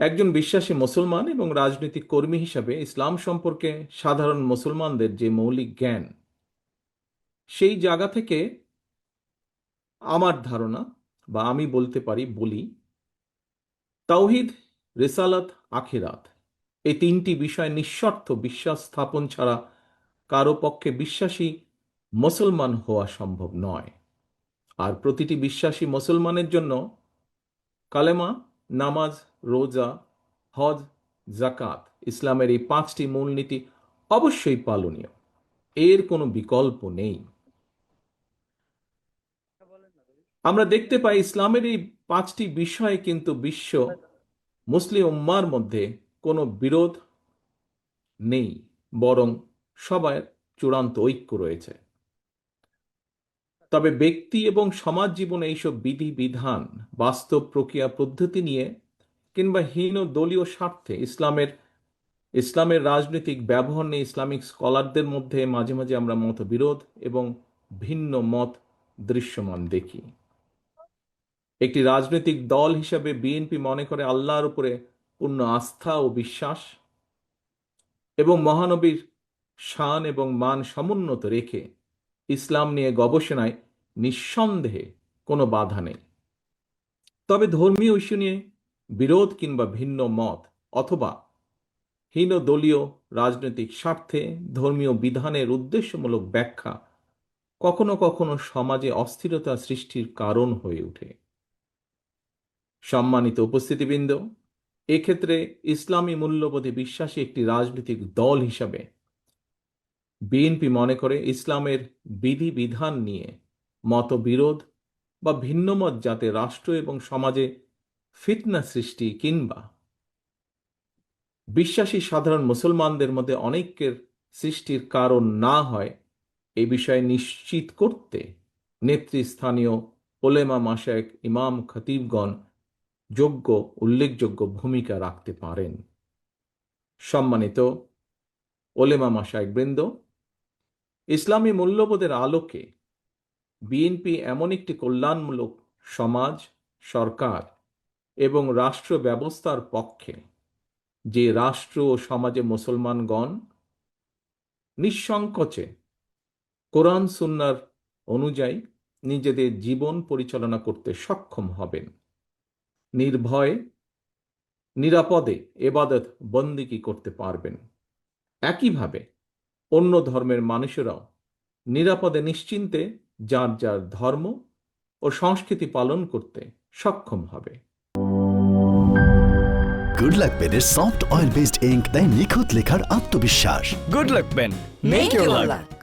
একজন বিশ্বাসী মুসলমান এবং রাজনৈতিক কর্মী হিসাবে ইসলাম সম্পর্কে সাধারণ মুসলমানদের যে মৌলিক জ্ঞান, সেই জায়গা থেকে আমার ধারণা বা আমি বলতে পারি বলি, তাওহিদ, রেসালাত, আখিরাত, এই তিনটি বিষয় নিঃস্বার্থ বিশ্বাস স্থাপন ছাড়া কারও পক্ষে বিশ্বাসী মুসলমান হওয়া সম্ভব নয়। আর প্রতিটি বিশ্বাসী মুসলমানের জন্য কালেমা, নামাজ রোজা, হজ জাকাত ইসলামের এই পাঁচটি মূলনীতি অবশ্যই পালনীয়। এর কোনো বিকল্প নেই। আমরা দেখতে পাই ইসলামের এই পাঁচটি বিষয়ে কিন্তু বিশ্ব মুসলিম উম্মার মধ্যে কোনো বিরোধ নেই, বরং সবার চূড়ান্ত ঐক্য রয়েছে। তবে ব্যক্তি এবং সমাজ জীবনে এইসব বিধি বিধান বাস্তব প্রক্রিয়া পদ্ধতি নিয়ে কিংবা হীন দলীয় স্বার্থে ইসলামের ইসলামের রাজনৈতিক ব্যবহার নিয়ে ইসলামিক স্কলারদের মধ্যে মাঝে মাঝে আমরা মতবিরোধ এবং ভিন্ন মত দৃশ্যমান দেখি। একটি রাজনৈতিক দল হিসাবে বিএনপি মনে করে আল্লাহর উপরে পূর্ণ আস্থা ও বিশ্বাস এবং মহানবীর শান এবং মান সমুন্নত রেখে ইসলাম নিয়ে গবেষণায় নিঃসন্দেহে কোনো বাধা নেই। তবে ধর্মীয় ইস্যু নিয়ে বিরোধ কিংবা ভিন্ন মত অথবা হীন দলীয় রাজনৈতিক স্বার্থে ধর্মীয় বিধানের উদ্দেশ্যমূলক ব্যাখ্যা কখনো কখনো সমাজে অস্থিরতা সৃষ্টির কারণ হয়ে ওঠে। সম্মানিত উপস্থিতিবৃন্দ, এক্ষেত্রে ইসলামী মূল্যবোধে বিশ্বাসী একটি রাজনৈতিক দল হিসাবে বিএনপি মনে করে ইসলামের বিধি বিধান নিয়ে মতবিরোধ বা ভিন্নমত যাতে রাষ্ট্র এবং সমাজে ফিতনা সৃষ্টি কিংবা বিশ্বাসী সাধারণ মুসলমানদের মধ্যে অনেকের সৃষ্টির কারণ না হয় এই বিষয়ে নিশ্চিত করতে নেতৃস্থানীয় ওলেমা মাসায়েক ইমাম খতিবগণ যোগ্য, উল্লেখযোগ্য ভূমিকা রাখতে পারেন। সম্মানিত ওলেমা মাসায়েক বৃন্দ, ইসলামী মূল্যবোধের আলোকে বিএনপি এমন একটি কল্যাণমূলক সমাজ, সরকার এবং রাষ্ট্র ব্যবস্থার পক্ষে যে রাষ্ট্র ও সমাজে মুসলমানগণ নিঃসংকোচে কোরআন সুন্নার অনুযায়ী নিজেদের জীবন পরিচালনা করতে সক্ষম হবেন। নির্ভয়ে, নিরাপদে এবাদত বন্দিকি করতে পারবেন। একইভাবে অন্য ধর্মের মানুষেরাও নিরাপদে নিশ্চিন্তে যার যার ধর্ম ও সংস্কৃতি পালন করতে সক্ষম হবে। গুড লাক পেনের সফট অয়েল বেসড ইঙ্ক দেয় নিখুঁত লেখার আত্মবিশ্বাস। Good luck pen make your luck